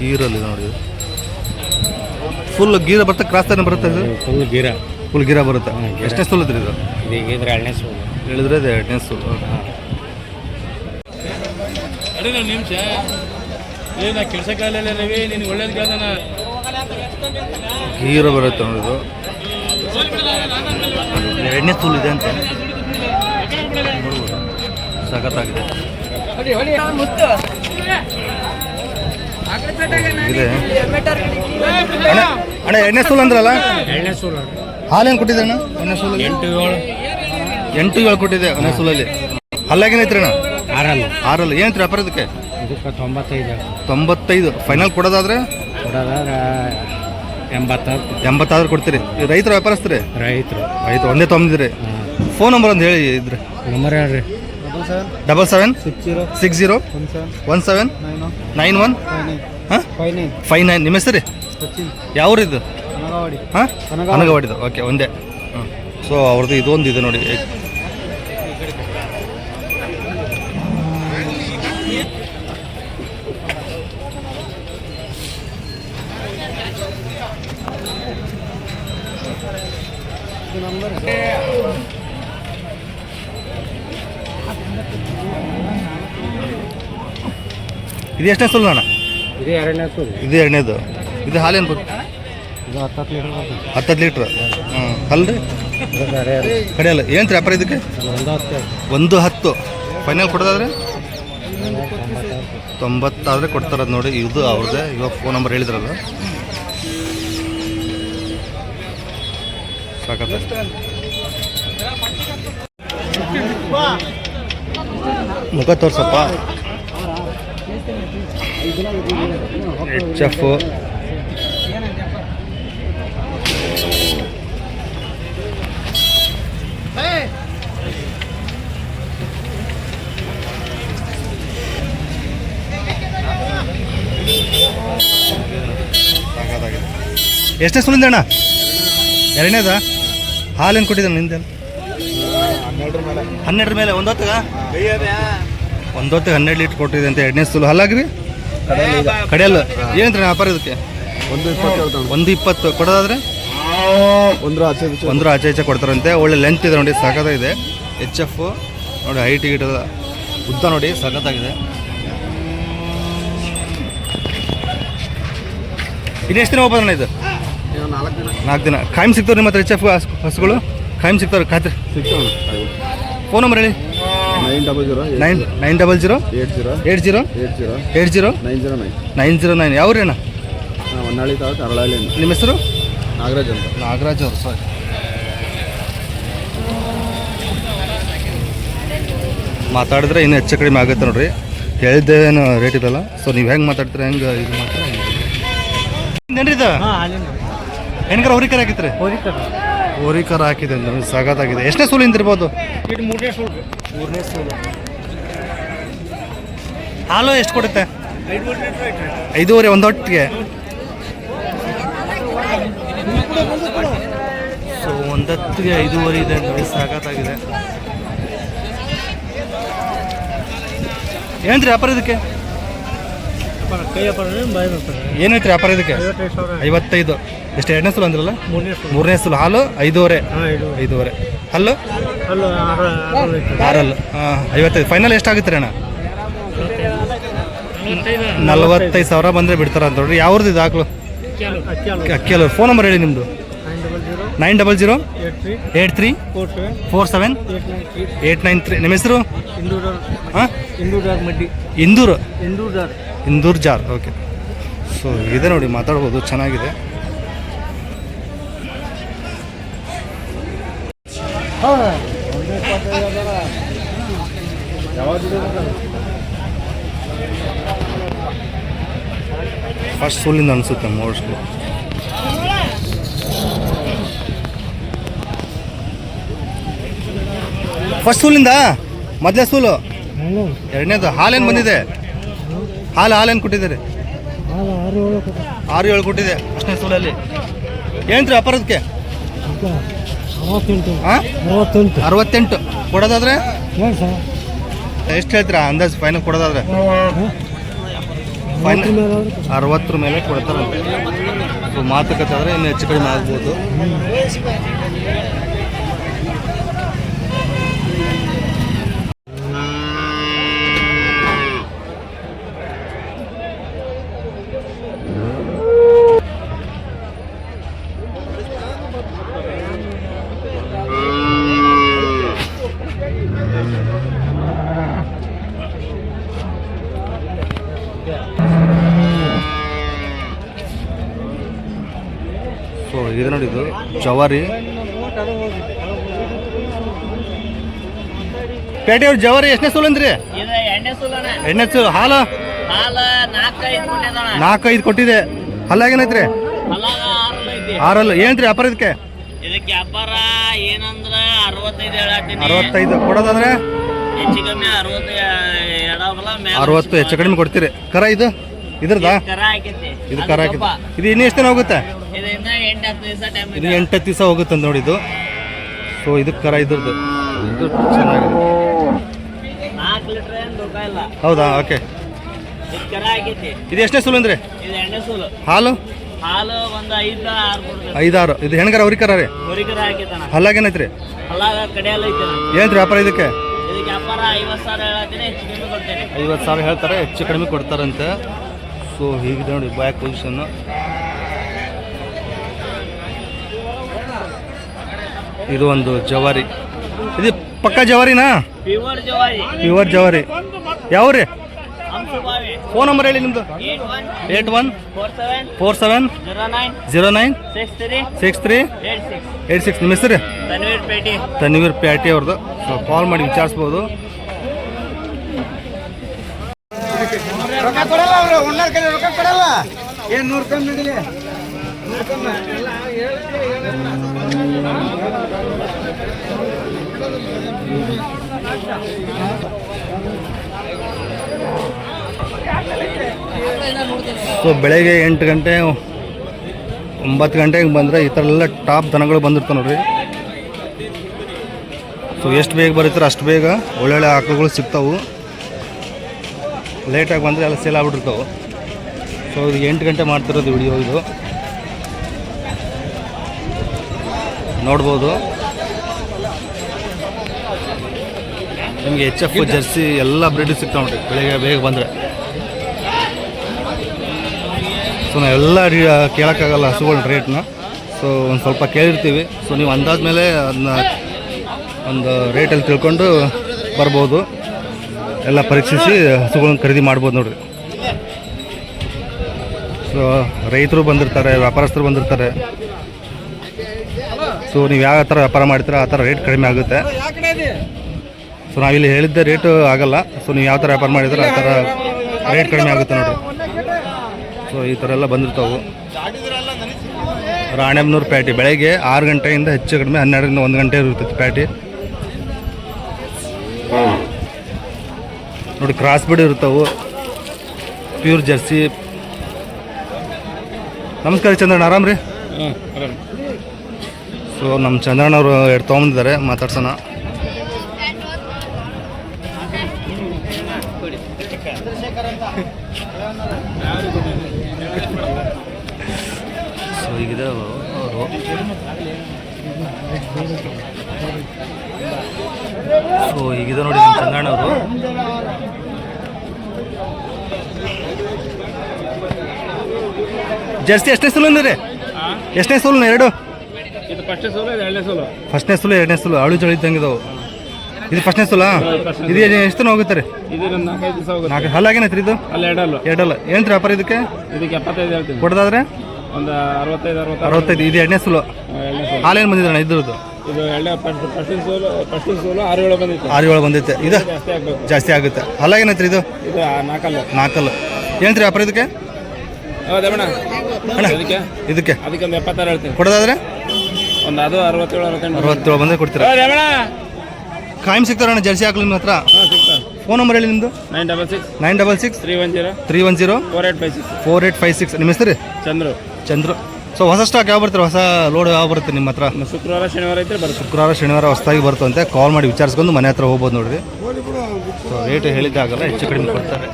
ಗೀರಲ್ಲಿ ನೋಡಿ. ಫುಲ್ ಗೀರ ಬರುತ್ತೆ ಕ್ರಾಸ್ ತಾನೆ ಬರುತ್ತೆ ಇದು? ಫುಲ್ ಗೀರ. ಫುಲ್ ಗೀರ ಬರುತ್ತೆ. ಎಷ್ಟನೇ ಸುಲಿದ್ರಿ ಇದು? ಹೇಳಿದ್ರೆ ಎರಡನೇ ಸುಲ್ ಅರೆ ನಾವು ನಿಮಿಷ. ಏ ನಾ ಕೆಲ್ಸಕ್ಕಾಗಲಿಲ್ಲ ರವಿ ನಿನಗೆ ಒಳ್ಳೇದು ಕೇಳ್ದಾನ ಗೀರ ಬರುತ್ತೆ ನೋಡಿದ್ರು. ಇದು ಎರಡನೇ ಸುಲ್ ಇದೆ ಅಂತ. ಸಖತ್ತಾಗಿದೆ. ಇದೆ. ಅಣ್ಣ ಎಣ್ಣೆ ಎರಡನೇ ಸೂಲ್ ಅಂದ್ರಲ್ಲ? ಎಣ್ಣೆ ಸೂಲ್ ಹಾಲೇನು ಕೊಟ್ಟಿದೆ ಅಣ್ಣ ಎಣ್ಣೆ ಎಂಟು ಏಳು. ಎಂಟು ಏಳು ಕೊಟ್ಟಿದೆ ಎಣ್ಣೆ ಸೂಲಲ್ಲಿ ಹಲ್ಲಾಗೇನೈತ್ರಿ ಅಣ್ಣ? ಆರಲ್ಲ. ಆರಲ್ಲ. ಏನೈತ್ರಿ ವ್ಯಾಪಾರ ಇದಕ್ಕೆ? ಇದಕ್ಕೆ ತೊಂಬತ್ತೈದು. ತೊಂಬತ್ತೈದು. ಫೈನಲ್ ಕೊಡೋದಾದ್ರೆ? ಕೊಡೋದಾದ್ರೆ ಎಂಬತ್ತಾರು ಎಂಬತ್ತಾದ್ರು ಕೊಡ್ತೀರಿ. ರೈತರು ವ್ಯಾಪಾರಸ್ತೀರಿ ರೈತರು. ರೈತರು ರೈತ ಒಂದೇ ತೊಗೊಂಡಿದ್ರಿ ಫೋನ್ ನಂಬರ್ ಒಂದು ಹೇಳಿ ಇದ್ರೆ. ನಂಬರ್ ಹೇಳ್ರಿ. Double seven six zero six zero one seven nine one five nine ಹಾಂ ಫೈವ್ ನೈನ್ ನಿಮ್ಮ ಹೆಸರು ಸಚಿನ್. ಯಾವ್ರಿದು ಹಾಂ ಕನಗವಾಡಿ. ಕನಗವಾಡಿದು. ಓಕೆ ಒಂದೇ. ಹ್ಞೂ ಸೊ ಅವ್ರದ್ದು ಇದೊಂದು ಇದೆ ನೋಡಿ. ಇದು ಎಷ್ಟೇ ಇದು ಎಷ್ಟನೇ ಸುಲ್ ಅಣ್ಣ ಇದು ಎರಡನೇ ಸುಲ್. ಇದು ಎರಡನೇದು. ಇದು ಹಾಲೇನು ಏನು ಇದು ಹತ್ತತ್ತು ಲೀಟರ್ ಹತ್ತತ್ತು ಲೀಟ್ರ್. ಹ್ಞೂ ಅಲ್ರಿ ಕಡೆ ಬೇರೆ ಅದು. ಕಡಿಯಲ್ಲ ಏನು ವ್ಯಾಪಾರ ಇದಕ್ಕೆ? ಒಂದು ಹತ್ತು. ಫೈನಲ್ ಕೊಡೋದಾದ್ರೆ? ತೊಂಬತ್ತಾದ್ರೆ ಕೊಡ್ತಾರದು ನೋಡಿ. ಇದು ಅವ್ರದ್ದೇ ಇವಾಗ ಫೋನ್ ನಂಬರ್ ಹೇಳಿದ್ರಲ್ಲ. ಸಾಕತ್ತ ಮುಖ ತೋರ್ಸಪ್ಪ. ಎಚ್ ಎಫ್ ಎಷ್ಟೇ ಸುಲಿಂದಣ್ಣ ಎರಡನೇದ? ಹಾಲೇನು ಕೊಟ್ಟಿದ್ದಾನೆ ನಿಂದೆ ಹನ್ನೆರಡ್ರ ಮೇಲೆ. ಒಂದೊತ್ತಿಗೆ ಒಂದು ಹೊತ್ತಿಗೆ? ಹನ್ನೆರಡು ಲೀಟ್ರ್ ಕೊಟ್ಟಿದೆ ಅಂತ ಎರಡನೇ ಸುಲು ಹಲ್ಲಾಗ್ರಿ ಕಡೆಯಲ್ಲ ಏನಂದ್ರೆ ವ್ಯಾಪಾರ ಇದಕ್ಕೆ? ಒಂದು ಇಪ್ಪತ್ತು ಒಂದು ಇಪ್ಪತ್ತು ಕೊಡೋದಾದ್ರೆ? ಒಂದ್ರ ಆಚೆ ಒಂದ್ರ ಆಚೆ ಈಚೆ ಕೊಡ್ತಾರಂತೆ. ಒಳ್ಳೆ ಲೆಂತ್ ಇದೆ ನೋಡಿ ಸಖತ್ತಾಗಿದೆ. ಎಚ್ ಎಫ್ ನೋಡಿ ಹೈಟ್ ಗಿಟ್ ಉದ್ದ ನೋಡಿ ಸಖತ್ತಾಗಿದೆ. ಇನ್ನೆಷ್ಟು ದಿನ ಓಪನ್ ಇದು? ನಾಲ್ಕು ದಿನ. ನಾಲ್ಕು ದಿನ ಖಾಯಂ ಸಿಗ್ತಾವೆ ನಿಮ್ಮ ಹತ್ರ ಎಚ್ ಎಫ್ ಹಸುಗಳು? ಖಾಯಂ ಸಿಗ್ತಾವೆ ಖಾತ್ರಿ? ಸಿಗ್ತಾವ ಫೋನ್ ನಂಬರ್ ಹೇಳಿ. Nine double zero nine nine double zero? Eight zero. Eight zero? Eight zero. Eight zero? Nine zero nine. Nine zero nine. ಯಾವ್ರೇನ Honnali taluk ಅರಳಹಳ್ಳಿಯಿಂದ ನಿಮ್ಮ ಹೆಸರು? ನಾಗರಾಜ್ ಅಂತ. ನಾಗರಾಜ್ ಅವರು ಸಾರಿ ಮಾತಾಡಿದ್ರೆ ಇನ್ನೂ ಹೆಚ್ಚು ಕಡಿಮೆ ಆಗುತ್ತೆ ನೋಡ್ರಿ. ಹೇಳಿದ್ದೇನು ರೇಟ್ ಇದೆಲ್ಲ. ಸೊ ನೀವು ಹೆಂಗೆ ಮಾತಾಡ್ತೀರ ಹೆಂಗೆ ಇದು ಮಾಡ್ತೀರ ಏನ್ರಿ ಇದು ಹಾಂ ಹಾಲಿನ ಹೆಣ್ಕರ ಹೋರಿಕರ ಹಾಕಿತ್ರಿ ಹೋರಿಕರ ಹಾಕಿದೆ ಅಂದ್ರೆ ಸಾಗತ್ತಾಗಿದೆ ಎಷ್ಟೇ ಸೂಲಿಂದ ಇರ್ಬೋದು ಇದು ಮೂರನೇ ಸೂಲು ಮೂರನೇ ಸೂಲು. ಹಾಲು ಎಷ್ಟು ಕೊಡುತ್ತೆ? ಐದೂವರೆ ಒಂದು ಒಂದೊಟ್ಟಿಗೆ. ಸೊ ಒಂದತ್ತಿಗೆ ಐದೂವರೆ ಇದೆ ನೋಡಿ ಸಾಕತ್ತಾಗಿದೆ ಏನಂತ್ರಿ ವ್ಯಾಪಾರ ಇದಕ್ಕೆ? ಏನೈತ್ರಿ ವ್ಯಾಪಾರ ಇದಕ್ಕೆ? ಐವತ್ತೈದು. ಎಷ್ಟು ಎರಡನೇ ಸಲ ಅಂದ್ರಲ್ಲ? ಮೂರನೇ ಸೋಲು. ಹಾಲು? ಐದೂವರೆ. ಐದೂವರೆ. ಹಲ್ಲು? ಆರಲ್ಲು ಹಾಂ ಐವತ್ತೈದು. ಫೈನಲ್ ಎಷ್ಟಾಗುತ್ತೆ ಅಣ್ಣ? ನಲ್ವತ್ತೈದು ಸಾವಿರ ಬಂದರೆ ಬಿಡ್ತಾರ ಅಂತ ನೋಡ್ರಿ. ಯಾವ್ದು ಇದು ಹಾಕ್ಲು? ಅಕ್ಕಿ ಅಲ್ಲ ಅಕ್ಕಿಯಲ್ಲ ಫೋನ್ ನಂಬರ್ ಹೇಳಿ ನಿಮ್ಮದು nine double zero. Eight three. Four seven. Eight nine three. ನಿಮ್ಮ ಹೆಸರು? ಹಾಂ? ಇಂದೂರ್ ಜಾರ್ ಓಕೆ ಸೊ ಇದೆ ನೋಡಿ ಮಾತಾಡ್ಬೋದು. ಚೆನ್ನಾಗಿದೆ. ಫಸ್ಟ್ ಸೂಲಿಂದ ಅನಿಸುತ್ತೆ ಮೋಸ್ಟ್ಲಿ ಫಸ್ಟ್ ಸೂಲಿಂದ ಮೊದಲೇ ಸೂಲು ಎರಡನೇದು ಹಾಲೇನು ಬಂದಿದೆ? ಹಾಲು ಹಾಲೇನು ಕೊಟ್ಟಿದ್ದೀರಿ? ಆರು ಏಳು ಕೊಟ್ಟಿದೆ. ಫಸ್ಟ್ನೇ ಸೂಲಲ್ಲಿ ಏನ್ರಿ ಅಪರದಕ್ಕೆ ಅರವತ್ತೆಂಟು. ಅರವತ್ತೆಂಟು. ಕೊಡೋದಾದ್ರೆ? ಎಷ್ಟು ಹೇಳ್ತೀರಾ? ಅಂದಾಜು ಫೈನಲ್ ಕೊಡೋದಾದ್ರೆ? ಫೈನಲ್ ಅರವತ್ತರ ಮೇಲೆ ಕೊಡ್ತಾರಂತೆ. ಸೊ ಮಾತುಕತೆ ಆದರೆ ಇನ್ನು ಹೆಚ್ಚು ಕಡಿಮೆ ಆಗ್ಬೋದು ಸೊ ಇದು ನೋಡಿ ಇದು. ಜವಾರಿ. ಪೇಟೆಯವ್ರ ಜವಾರಿ ಎಷ್ಟನೇ ಸೂಲ್ ಅಂದ್ರಿ? ಎಣ್ಣೆ ಸೋಲು ಹಾಲು? ನಾಲ್ಕೈದು ಕೊಟ್ಟಿದೆ. ಹಲ್ಲಾಗೇನೈತ್ರಿ ಆರಲ್ಲ ಏನ್ರಿ ವ್ಯಾಪಾರ ಇದಕ್ಕೆ? ಇದಕ್ಕೆ ವ್ಯಾಪಾರ ಏನಂದ್ರ ಅರವತ್ತೈದು ಹೇಳತ್ತೀನಿ ಅರವತ್ತೈದು ಕೊಡೋದಾದ್ರೆ? ಹೆಚ್ಚು ಕಮ್ಮಿ ಅರವತ್ತು ಎಡವಲ್ಲ ಮೇಲೆ ಅರವತ್ತು ಹೆಚ್ಚು ಕಡಿಮೆ ಕೊಡ್ತೀರಿ. ಕರ ಇದು? ಇದ್ರದಾ? ಕರ ಹಾಕೈತಿ. ಇದು ಕರ ಹಾಕಿದೆ ಇದು ಇನ್ನೂ ಎಷ್ಟು ದಿನ ಹೋಗುತ್ತೆ? ಇದು ಇನ್ನ ಎಂಟು ದಿವಸ ಎಂಟತ್ತು ದಿವಸ ಹೋಗುತ್ತೆ ಇದು ಸೊ ಇದಕ್ಕೆ ಕರ ಇದ್ರದ್ದು. ಇದು ಚೆನ್ನಾಗಿದೆ. ನಾಲ್ಕು ಲೀಟ್ರ್ ಏನು ದುಃಖ ಹೌದಾ? ಓಕೆ ಇದು ಎಷ್ಟೇ ಇದು ಸೂಲು ಅಂದ್ರಿ? ಇದು ಎಣ್ಣೆ ಸೂಲು. ಹಾಲು? ಹಾಲು ಒಂದು ಐದು ಆರು ಕೊಡ್ಬೇಕು. ಐದಾರು. ಇದು ಹೆಣ್ಗಾರ ಅವ್ರಿಗೆ ಕರ ರೀ ಹಲ್ಲಾಗೇನೈತ್ರಿ ಏನ್ರಿ ವ್ಯಾಪಾರ ಇದಕ್ಕೆ? ಇದಕ್ಕೆ ವ್ಯಾಪಾರ ಐವತ್ತು ಸಾವಿರ ಐವತ್ತು ಹೇಳ್ತಾರೆ ಹೆಚ್ಚು ಕಡಿಮೆ ಕೊಡ್ತಾರಂತೆ. ಸೊ ಹೀಗಿದೆ ನೋಡಿ ಬ್ಯಾಕ್ ಪೊಸಿಷನ್ನು ಇದು ಒಂದು ಜವಾರಿ. ಇದು ಪಕ್ಕ ಜವಾರಿನಾ? ಪ್ಯೂರ್ ಜವಾರಿ. ಯಾವ ಜವಾರಿ. ಯಾವ್ರಿ? ಫೋನ್ ನಂಬರ್ ಹೇಳಿ ನಿಮ್ದು. Eight one four seven zero nine six three six eight six ನಿಮ್ಮ ಹೆಸರು? ತನ್ವೀರ್ ಪ್ಯಾಟಿ ಅವ್ರದ್ದು. ಸೊ ಕಾಲ್ ಮಾಡಿ ವಿಚಾರಿಸ್ಬೋದು. ಏನು ಸೊ ಬೆಳಗ್ಗೆ ಎಂಟು ಗಂಟೆ, ಒಂಬತ್ತು ಗಂಟೆಗೆ ಬಂದರೆ ಈ ಥರ ಎಲ್ಲ ಟಾಪ್ ದನಗಳು ಬಂದಿರ್ತವೆ ನೋಡ್ರಿ. ಸೊ ಎಷ್ಟು ಬೇಗ ಬರೀತಾರೆ ಅಷ್ಟು ಬೇಗ ಒಳ್ಳೊಳ್ಳೆ ಆಕಳುಗಳು ಸಿಗ್ತಾವು. ಲೇಟಾಗಿ ಬಂದರೆ ಎಲ್ಲ ಸೇಲ್ ಆಗ್ಬಿಟ್ಟಿರ್ತಾವೆ. ಸೊ ಇದು ಎಂಟು ಗಂಟೆ ಮಾಡ್ತಿರೋದು ವಿಡಿಯೋ ಇದು. ನೋಡ್ಬೋದು. ನಿಮಗೆ ಎಚ್ ಎಫ್ ಜರ್ಸಿ ಎಲ್ಲ ಬ್ರೀಡ್ ಸಿಗ್ತಾವೆ ನೋಡ್ರಿ ಬೆಳಿಗ್ಗೆ ಬೇಗ ಬಂದರೆ. ಸೊ ನಾವು ಎಲ್ಲ ಕೇಳೋಕ್ಕಾಗಲ್ಲ ಹಸುಗಳ ರೇಟ್ನ ಸೊ ಒಂದು ಸ್ವಲ್ಪ ಕೇಳಿರ್ತೀವಿ. ಸೊ ನೀವು ಅಂದಾದ ಮೇಲೆ ಅದನ್ನ ಒಂದು ರೇಟಲ್ಲಿ ತಿಳ್ಕೊಂಡು ಬರ್ಬೋದು. ಎಲ್ಲ ಪರೀಕ್ಷಿಸಿ ಹಸುಗಳನ್ನ ಖರೀದಿ ಮಾಡ್ಬೋದು ನೋಡಿರಿ. ಸೊ ರೈತರು ಬಂದಿರ್ತಾರೆ ವ್ಯಾಪಾರಸ್ಥರು ಬಂದಿರ್ತಾರೆ. ಸೊ ನೀವು ಯಾವ ಥರ ವ್ಯಾಪಾರ ಮಾಡ್ತೀರ ಆ ಥರ ರೇಟ್ ಕಡಿಮೆ ಆಗುತ್ತೆ. ಸೊ ನಾವಿಲ್ಲಿ ಹೇಳಿದ್ದೆ ರೇಟು ಆಗಲ್ಲ. ಸೊ ನೀವು ಯಾವ ಥರ ವ್ಯಾಪಾರ ಮಾಡಿದ್ರೆ ಆ ಥರ ರೇಟ್ ಕಡಿಮೆ ಆಗುತ್ತೆ ನೋಡಿ ಸೊ ಈ ಥರ ಎಲ್ಲ ಬಂದಿರ್ತಾವೆ. ರಾಣೆಮ್ನೂರು ಪ್ಯಾಟಿ ಬೆಳಗ್ಗೆ ಆರು ಗಂಟೆಯಿಂದ ಹೆಚ್ಚು ಕಡಿಮೆ ಹನ್ನೆರಡರಿಂದ ಒಂದು ಗಂಟೆ ಇರ್ತೈತಿ ಪ್ಯಾಟಿ. ನೋಡಿ ಕ್ರಾಸ್ ಬಿಡ್ ಇರ್ತಾವೆ ಪ್ಯೂರ್ ಜರ್ಸಿ ನಮಸ್ಕಾರ ಚಂದ್ರಣ್ಣ ಆರಾಮ್ ರೀ ಸೊ ನಮ್ಮ ಚಂದ್ರಣ್ಣ ಅವರು ಎರಡು ತೊಗೊಂಡಿದ್ದಾರೆ ಮಾತಾಡ್ಸೋಣ. ಸೊ ಈಗಿದೆ ಅವರು. ಸೊ ಈಗಿದೆ ನೋಡಿ ನಮ್ಮ ಚಂದ್ರಣ್ಣ ಅವರು. ಜರ್ಸಿ, ಎಷ್ಟನೇ ಸುಲ್ಲ ಅಂದಿರಿ ಎಷ್ಟನೇ ಸೂಲು, ಎರಡು? ಫಸ್ಟ್ನೇ ಸೂಲು ಎರಡನೇ ಸೂಲು? ಅಳು ಚಳಿ ಇದ್ದಂಗಿದಾವು ಇದು ಫಸ್ಟ್ನೇ ಸೂಲಾ? ಇದು ಎಷ್ಟು ದಿನ ಹೋಗುತ್ತೆ. ರೀ ನಾಲ್ಕು ಹಲ್ಲಾಗೇನೈತ್ರಿ ಇದು? ಅಲ್ಲ ಎರಡಲ್ಲು. ಏನು ವ್ಯಾಪಾರ ಇದಕ್ಕೆ? ಇದಕ್ಕೆ ಎಪ್ಪತ್ತೈದು ಹೇಳ್ತೀನಿ. ಕೊಡೋದಾದ್ರೆ? ಒಂದು ಅರವತ್ತೈದು ಅರವತ್ತೈದು ಇದು ಎರಡನೇ ಸೂಲು. ಹಾಲೇನು ಬಂದಿದ್ದಣ್ಣ ಇದ್ರದ್ದು? ಆರು ಏಳು ಬಂದೈತೆ ಇದು? ಜಾಸ್ತಿ ಆಗುತ್ತೆ. ಹಲ್ಲಾಗೇನೈತ್ರಿ ಇದು? ನಾಲ್ಕಲ್ಲು. ನಾಲ್ಕಲ್ಲ. ಏನ್ರಿ ವ್ಯಾಪಾರ ಇದಕ್ಕೆ? ಇದಕ್ಕೆ? ಕೊಡೋದಾದ್ರೆ? ಒಂದು ಅದು ಅರವತ್ತೇಳು ಅರವತ್ತೆಂಟು ಅರವತ್ತೇಳು ಬಂದರೆ ಕೊಡ್ತೀರಾ? ಕಾಯಂ ಸಿಗ್ತಾರಣ್ಣ ಜರ್ಸಿ ಹಾಕ್ಲಿ ನಿಮ್ಮ ಹತ್ರ ಹಾಂ ಸಿಗ್ತಾವೆ ಫೋನ್ ನಂಬರ್ ಹೇಳಿ ನಿಮ್ಮದು nine double six nine double six three one zero three one zero four eight five six four eight five six ನಿಮ್ಮ ಹೆಸರು? ಚಂದ್ರು. ಚಂದ್ರು. ಸೊ ಹೊಸ ಸ್ಟಾಕ್ ಯಾವ ಬರ್ತಾರೆ ಹೊಸ ಲೋಡ್ ಯಾವ ಬರುತ್ತೆ ನಿಮ್ಮ ಹತ್ರ? ಶುಕ್ರವಾರ ಶನಿವಾರ ಇದ್ರೆ ಬರುತ್ತೆ. ಶುಕ್ರವಾರ ಶನಿವಾರ ಹೊಸದಾಗಿ ಬರ್ತಂತೆ ಕಾಲ್ ಮಾಡಿ ವಿಚಾರಿಸ್ಕೊಂಡು ಮನೆ ಹತ್ರ ಹೋಗ್ಬೋದು ನೋಡಿರಿ ಸೊ ರೇಟ್ ಹೇಳಿದ್ದಾಗಲ್ಲ ಹೆಚ್ಚು ಕಡಿಮೆ ಕೊಡ್ತಾರೆ.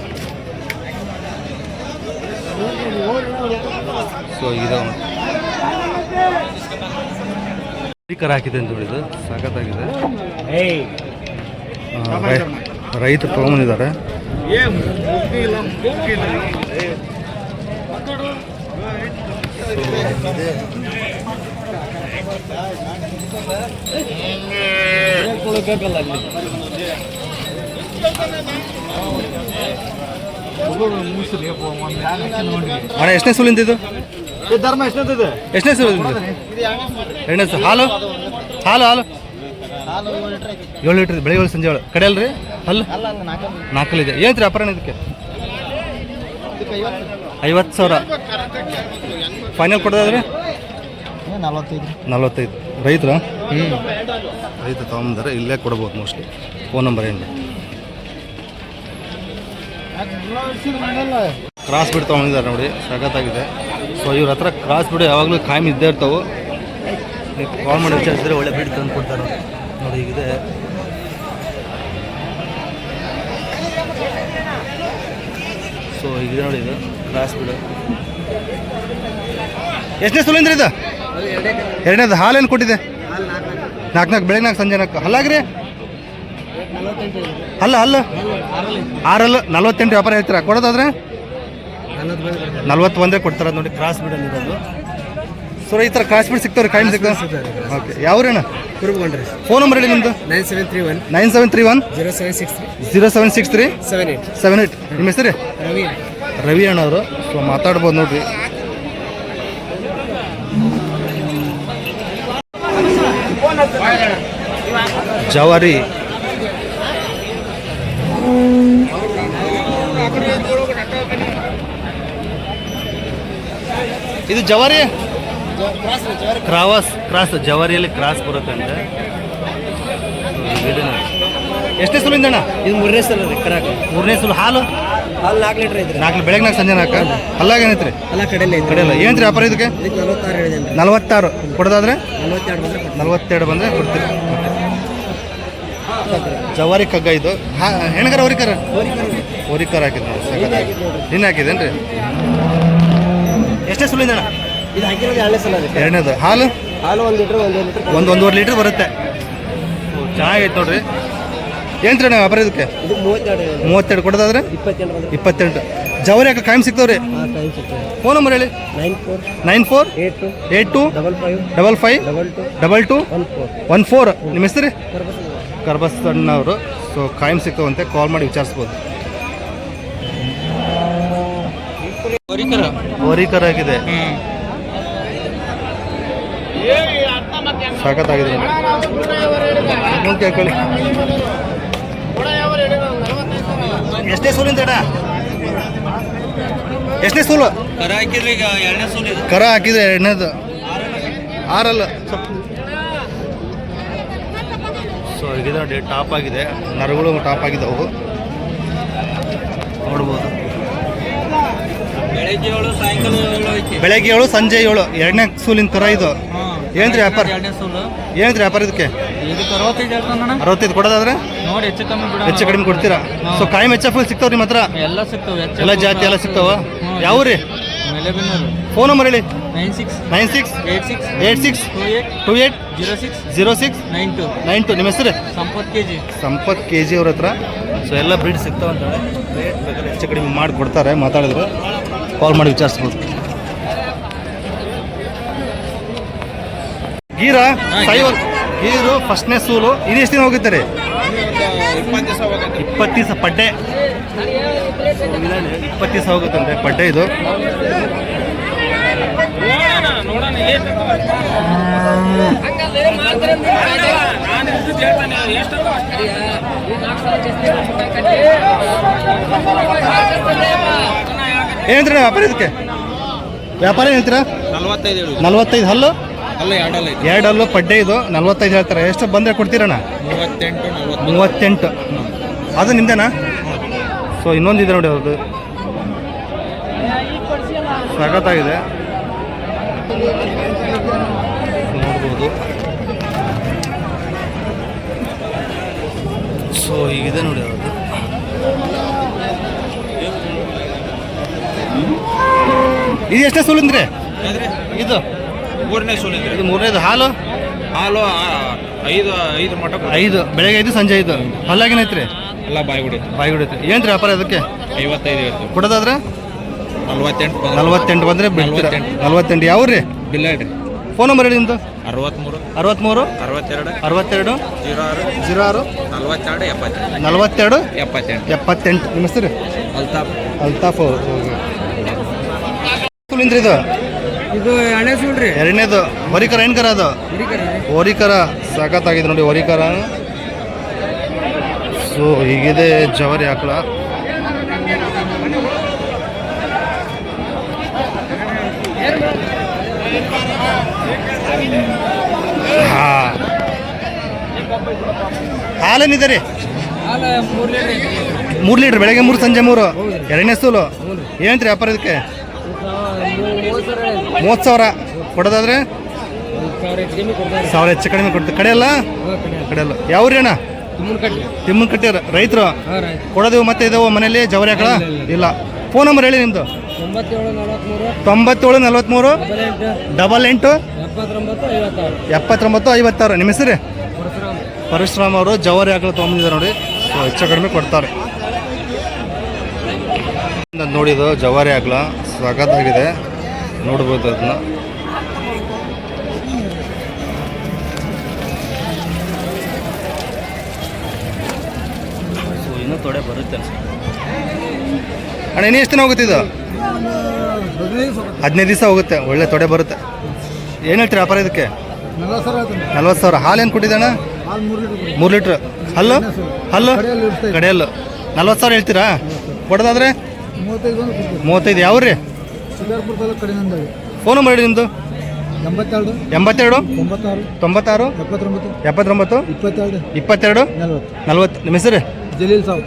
ಸೊ ಇದು ಸ್ಪೀಕರ್ ಹಾಕಿದೆ ಅಂತ ಹೇಳಿದ್ರು ಸಖತ್ತಾಗಿದೆ ರೈತ ರೈ- ರೈತರು ತೊಗೊಂಬಂದಿದ್ದಾರೆ ಅಣ್ಣ ಎಷ್ಟನೇ ಸುಲಿಂದಿದ್ದು ಇದು? ಧರ್ಮ ಎಷ್ಟೊತ್ತಿದೆ? ಎಷ್ಟನೇ ಸರ್ ಎರಡನೇ ಸರ್ ಹಾಲು? ಹಾಲು ಹಾಲು. ಏಳು ಲೀಟ್ರ್ ಬೆಳಿಗ್ಗೆ ಏಳು ಸಂಜೆ ಏಳು. ಕಡೆ ಅಲ್ರಿ? ಹಲ್ಲು? ನಾಲ್ಕಲ್ಲಿದೆ. ಏನು ರೀ ಅಪರಾಣ ಇದಕ್ಕೆ? ಐವತ್ತು. ಸಾವಿರ. ಫೈನಲ್ ಕೊಡೋದಾದ್ರೆ? ನಲ್ವತ್ತೈದು. ನಲ್ವತ್ತೈದು. ರೈತರ? ರೈತ ತೊಗೊಂಬಂದಾರೆ. ಇಲ್ಲೇ ಕೊಡ್ಬೋದು ಮೋಸ್ಟ್ಲಿ ಫೋನ್ ನಂಬರ್ ಏನು ಕ್ರಾಸ್ ಬಿಡ್ ತೊಗೊಂಡಿದ್ದಾರೆ ನೋಡಿ. ಸಖತ್ತಾಗಿದೆ ಸೊ ಇವ್ರ ಹತ್ರ ಕ್ರಾಸ್ ಬಿಡು, ಯಾವಾಗಲೂ ಕಾಯಂ ಇದ್ದೇ ಇರ್ತಾವೆ. ನೀವು ಕಾಲ್ ಮಾಡಿ ವಿಚಾರಿಸಿದ್ರೆ ಒಳ್ಳೆ ಬಿಡ್ ತಂದು ಕೊಡ್ತಾರೆ ನೋಡಿ. ಈಗಿದೆ ಸೊ ಹೀಗಿದೆ ನೋಡಿ ಇದು. ಕ್ರಾಸ್ ಬಿಡು. ಎಷ್ಟನೇ ಸುಲಿಂದ್ರ ಇದು? ಎರಡನೇದು ಹಾಲೇನು ಕೊಟ್ಟಿದೆ? ನಾಲ್ಕು ನಾಲ್ಕು, ಬೆಳಗ್ಗೆ ನಾಲ್ಕು, ಸಂಜೆ ನಾಲ್ಕು. ಹಲ್ಲಾಗ್ರಿ ಅಲ್ಲ ಅಲ್ಲ ಆರಲ್ಲ. ನಲ್ವತ್ತೆಂಟು ವ್ಯಾಪಾರ ಹೇಳ್ತೀರಾ? ಕೊಡೋದಾದ್ರೆ? ನಲ್ವತ್ತು ಒಂದೇ ಕೊಡ್ತಾರ ನೋಡಿ ಕ್ರಾಸ್ ಬಿಡಲ್ಲಿ ಇರೋದು. ಸೊ ಈ ಥರ ಕ್ರಾಸ್ ಬಿಡ್ ಸಿಗ್ತಾವ್ರಿ ಕಾಯಿನ್ ಸಿಗ್ತಾವೆ ಓಕೆ ಯಾವ್ರೇಣ ಕುರುಬ್ಕೊಂಡ್ರಿ ಫೋನ್ ನಂಬರ್ ಹೇಳಿ ನಿಮ್ಮದು nine seven three one nine seven three one zero seven six three zero seven six three seven eight seven eight ನಿಮ್ಮ ಹೆಸರು? ರವಿ ರವಿ ಅಣ್ಣವರು ಸೊ ಮಾತಾಡ್ಬೋದು ನೋಡ್ರಿ. ಜವಾರಿ. ಇದು ಜವಾರಿ? ಕ್ರಾವಾಸ್ ಕ್ರಾಸ್. ಜವಾರಿಯಲ್ಲಿ ಕ್ರಾಸ್ ಬರುತ್ತೆ ಅಂತ ಎಷ್ಟೇ ಸುಲಿಂದ ಅಣ್ಣ ಇದು ಮೂರನೇ ಸಲ ರೀ ಕರಾಕ. ಮೂರನೇ ಸಲ ಹಾಲು? ಹಾಲು ನಾಲ್ಕು ಲೀಟ್ರ್ ಐತ್ರಿ. ನಾಲ್ಕು ಬೆಳಗ್ಗೆ ನಾಲ್ಕು ಸಂಜೆ ನಾಲ್ಕು ಅಲ್ಲಾಗ ಏನೈತ್ರಿ? ಅಲ್ಲ ಕಡೆಯಲ್ಲ ಕಡೆ ಕಡೆಯಲ್ಲ. ಏನಂತ್ರಿ ವ್ಯಾಪಾರ ಇದಕ್ಕೆ? ನಲವತ್ತಾರು ರೀ. ಕೊಡೋದಾದ್ರೆ? ನಲವತ್ತೆರಡು ಬಂದ್ರೆ ನಲವತ್ತೆರಡು ಬಂದರೆ ಕೊಡ್ತೀರಿ. ಜವಾರಿ ಕಗ್ಗ ಇದು. ಹಾ ಹೆಣ್ಗಾರ ಹೋರಿಕಾರ ಹೋರಿಕಾರ ಹಾಕಿದ್ರಿ. ಇನ್ನು ನಿನ್ನ ಹಾಕಿದೇನ್ರಿ ಎಷ್ಟೇ ಸುಲಿಂದಣ್ಣ ಇದು ಹಾಕಿರೋದು ಎರಡನೇ ಸಲ ರೀ ಎರಡನೇದು. ಹಾಲು? ಹಾಲು ಒಂದು ಲೀಟ್ರ್ ಒಂದು ಲೀಟ್ರ್ ಒಂದು ಒಂದೂವರೆ ಲೀಟ್ರ್ ಬರುತ್ತೆ. ಚೆನ್ನಾಗೈತೆ ನೋಡ್ರಿ. ಏನ್ರಿ ರೀ ವ್ಯಾಪಾರ ಇದಕ್ಕೆ? ಇದು ಮೂವತ್ತೆರಡು. ಮೂವತ್ತೆರಡು ಕೊಡೋದಾದ್ರೆ? ಇಪ್ಪತ್ತೆಂಟು ಜವರಿ ಯಾಕೆ ಕಾಯಂ ಸಿಗ್ತಾವ್ರಿ? ಫೋನ್ ನಂಬರ್ ಹೇಳಿ. Nine four nine four eight two eight two double five double five double two double two one four. One four. ನಿಮ್ಮ ಹೆಸರು? ಅವರು ಸೊ ಕಾಯಂ ಸಿಗ್ತಾವಂತೆ. ಕಾಲ್ ಮಾಡಿ ವಿಚಾರಿಸ್ಬೋದು. ಓರಿಕರ ಆಗಿದೆ ಸಾಕತ್ತಾಗಿದೆ. ಕೇಳ್ಕೊಳ್ಳಿ ಎಷ್ಟೇ ಸೂಲಿಂದ ಎಷ್ಟೇ ಎಷ್ಟನೇ ಸೂಲು? ಕರ ಹಾಕಿದ್ರೆ ಈಗ ಎರಡನೇ ಸೂಲ್ ಕರ ಹಾಕಿದ್ರೆ ಎರಡನೇದು. ಆರಲ್ಲ. ಸೊ ಇದು ನೋಡಿ ಟಾಪ್ ಆಗಿದೆ. ನರಗಳು ಟಾಪ್ ಆಗಿದ್ದಾವು ನೋಡ್ಬೋದು ಬೆಳಗ್ಗೆ ಏಳು ಸಾಯಂಕಾಲ ಏಳು ಐತಿ. ಬೆಳಗ್ಗೆ ಏಳು ಸಂಜೆ ಏಳು. ಎರಡನೇ ಸೂಲಿನ ಕರ ಇದು. ಏನ್ರಿ ವ್ಯಾಪಾರ? ಎರಡನೇ ಸೂಲು. ಏನ್ರಿ ವ್ಯಾಪಾರ ಇದಕ್ಕೆ? ಇದಕ್ಕೆ ಅರವತ್ತೈದು ಕೊಡೋದಾದ್ರೆ? ನೋಡಿ ಹೆಚ್ಚು ಕಮ್ಮಿ ಬಿಡ ಹೆಚ್ಚು ಕಡಿಮೆ ಕೊಡ್ತೀರಾ? ಸೊ ಕಾಯಿ ಮೆಚ್ಚ ಫುಲ್ ಸಿಗ್ತಾವ ನಿಮ್ಮ ಹತ್ರ? ಎಲ್ಲ ಸಿಗ್ತವೆ ಹೆಚ್ಚು ಎಲ್ಲ ಜಾತಿ ಎಲ್ಲ ಸಿಗ್ತಾವ? ಯಾವ ರೀ ಫೋನ್ ನಂಬರ್ ಹೇಳಿ. Nine six. Nine six? Eight six. Eight six? Two eight. Two eight? Zero six. Zero six? Nine two. Nine two. ನಿಮ್ಮ ಹೆಸರು? Sampath K G. Sampath K G ಅವ್ರ ಹತ್ರ. ಸೊ ಎಲ್ಲ ಬ್ರೀಡ್ ಸಿಗ್ತಾವಂತ ರೇಟ್ ಬೇಕಾದ್ರೆ ಹೆಚ್ಚು ಕಡಿಮೆ ಮಾಡಿ ಕೊಡ್ತಾರೆ ಮಾತಾಡಿದ್ರು. ಕಾಲ್ ಮಾಡಿ ವಿಚಾರಿಸ್ಬೋದು. ಗೀರಾ ಸೈವಲ್ ಗೀರು. ಫಸ್ಟ್ನೇ ಸೂಲು. ಇದು ಎಷ್ಟು ದಿನ ಹೋಗುತ್ತೆ. ರೀ ಇಪ್ಪತ್ತು ದಿವಸ ಪಡ್ಡೆ. ಇಪ್ಪತ್ತು ದಿವಸ ಹೋಗುತ್ತಂತೆ ಪಡ್ಡೆ ಇದು. ಏನಂತೀರ ವ್ಯಾಪಾರ ಇದಕ್ಕೆ? ವ್ಯಾಪಾರ ಏನಂತೀರ ನಲ್ವತ್ತೈದು ಹಲ್ಲು? ಎರಡು ಹಲ್ಲು ಪಡ್ಡೆ ಇದು. ನಲ್ವತ್ತೈದು ಹೇಳ್ತಾರೆ. ಎಷ್ಟು ಬಂದರೆ ಕೊಡ್ತೀರಣ್ಣ? ಮೂವತ್ತೆಂಟು ಅದು ನಿಮ್ದೇನಾ ಸೊ ಇನ್ನೊಂದಿದೆ ನೋಡಿ ಅವ್ರದ್ದು ಸಖತ್ತಾಗಿದೆ ನೋಡ್ಬೋದು. ಸೊ ಈಗಿದೆ ನೋಡಿ ಅವ್ರದ್ದು ಇದು ಎಷ್ಟೇ ಸೂಲಿಂದ್ರಿ ಇದು. ಮೂರನೇ ಸೂಲ್ ಇದು ಮೂರನೇದು ಹಾಲು? ಹಾಲು ಐದು ಐದು ಮಟ ಐದು. ಬೆಳಗ್ಗೆ ಐದು ಸಂಜೆ ಐದು. ಹಲ್ಲಾಗೇನೈತ್ರಿ ಎಲ್ಲ ಬಾಯಿ ಬಾಯಿಗುಡಿ ಬಾಯಿ ಹೊಡಿತು ಏನ್ರಿ ವ್ಯಾಪಾರ ಅದಕ್ಕೆ ಐವತ್ತೈದು ಕೊಡೋದಾದ್ರೆ? ನಲ್ವತ್ತೆಂಟು ನಲ್ವತ್ತೆಂಟು ಬಂದರೆ ನಲ್ವತ್ತೆಂಟು. ನಲ್ವತ್ತೆಂಟು. ಯಾವ ರೀ ಬಿಲ್ ಹೇಳ್ರಿ. ಫೋನ್ ನಂಬರ್ ಹೇಳಿ ನಿಮ್ದು. ಅರವತ್ತ್ಮೂರು ಅರವತ್ತ್ಮೂರು ಅರವತ್ತೆರಡು. ಅರವತ್ತೆರಡು? ಜೀರೋ ಆರು ಜೀರೋ ಆರು ನಲ್ವತ್ತೆರಡು ಎಪ್ಪತ್ತೆರಡು ನಲ್ವತ್ತೆರಡು? ಎಪ್ಪತ್ತೆಂಟು. ಎಪ್ಪತ್ತೆಂಟು. ನಿಮ್ಮ ಹೆಸರು? ಅಲ್ತಾಫ್. ಅಲ್ತಾಫ್ ಅವರು. ಸೂಲಿಂದ್ರಿ ಇದು? ಇದು ಎಣ್ಣೆ ಸೂಡ್ರಿ ಎರಡನೇದು ಹೊರಿಕರ ಏನು ಕರ ಅದು ಹೋರಿಕರ ಆಗಿದೆ ನೋಡಿ ಹೊರಿಕರ ಸೊ ಹೀಗಿದೆ ಜವರಿ ಆಕಳ. ಹಾ. ಹಾಲೇನಿದೆ ರೀ? ಮೂರು ಲೀಟ್ರ್ ಬೆಳಗ್ಗೆ ಮೂರು ಸಂಜೆ ಮೂರು. ಎರಡನೇ ಸೂಲು ಏನಂತ್ರಿ ವ್ಯಾಪಾರ ಇದಕ್ಕೆ? ಮೂವತ್ತು ಸಾವಿರ ಕೊಡೋದಾದ್ರೆ ಸಾವಿರ ಹೆಚ್ಚು ಕಡಿಮೆ ಕೊಡ್ತೀವಿ. ಕಡೆಯಲ್ಲ ಕಡೆಯಲ್ಲ ರೀ ಅಣ್ಣ ತುಮ್ಮನ ಕಟ್ಟಿ ರೈತರು? ಕೊಡೋದು ಮತ್ತೆ ಇದಾವೆ ಮನೇಲಿ ಜವರಿ ಹಾಕಳ ಇಲ್ಲ. ಫೋನ್ ನಂಬರ್ ಹೇಳಿ ನಿಮ್ಮದು ತೊಂಬತ್ತೇಳು ನಲವತ್ತ್ಮೂರು ಮೂರು ನಲ್ವತ್ತ್ಮೂರು ಡಬಲ್ ಎಂಟು ಎಪ್ಪತ್ತೊಂಬತ್ತು ಐವತ್ತಾರು. ನಿಮ್ಮ ಹೆಸರು? ಪರಶುರಾಮ್. ಅವರು ಜವರಿ ಹಾಕಲು ತೊಗೊಂಬಂದಿದ್ದಾರೆ ನೋಡಿ. ಹೆಚ್ಚು ಕಡಿಮೆ ಕೊಡ್ತಾರೆ. ನೋಡಿದ್ದು ಜವಾರಿ ಹಾಕಲ ಸಖತ್ತಾಗಿದೆ ನೋಡ್ಬೋದು ಅದನ್ನ. ಸೊ ಇನ್ನೂ ತೊಡೆ ಬರುತ್ತೆ. ಅಣ್ಣ ಇನ್ನೂ ಎಷ್ಟು ದಿನ ಹೋಗುತ್ತೆ ಇದು? ಹದಿನೈದು ದಿವಸ ಹೋಗುತ್ತೆ. ಒಳ್ಳೆ ತೊಡೆ ಬರುತ್ತೆ. ಏನು ಹೇಳ್ತೀರಿ ವ್ಯಾಪಾರ ಇದಕ್ಕೆ? ನಲ್ವತ್ತು ಸಾವಿರ ಹಾಲು ಏನು ಕೊಟ್ಟಿದ್ದಣ್ಣ? ಮೂರು ಲೀಟ್ರ್ ಹಲ್ಲು? ಹಲ್ಲು ಕಡೆಯಲ್ಲು. ನಲ್ವತ್ತು ಸಾವಿರ ಹೇಳ್ತೀರಾ? ಕೊಡೋದಾದ್ರೆ? ಮೂವತ್ತೈದು ಯಾವ ರೀ ಶಿಕಾರ್ಪುರ ತಾಲೂಕು ಕಡೆಯಿಂದ ಫೋನ್ ನಂಬರ್ ಹೇಳಿ ನಿಮ್ಮದು ಎಂಬತ್ತೆರಡು. ಎಂಬತ್ತೆರಡು? ತೊಂಬತ್ತಾರು. ತೊಂಬತ್ತಾರು? ಎಪ್ಪತ್ತೊಂಬತ್ತು. ಎಪ್ಪತ್ತೊಂಬತ್ತು? ಇಪ್ಪತ್ತೆರಡು. ಇಪ್ಪತ್ತೆರಡು? ನಲ್ವತ್ತು. ನಲ್ವತ್ತು. ನಿಮ್ಮ ಹೆಸರು? ಜಲೀಲ್ ಸಾಬ್.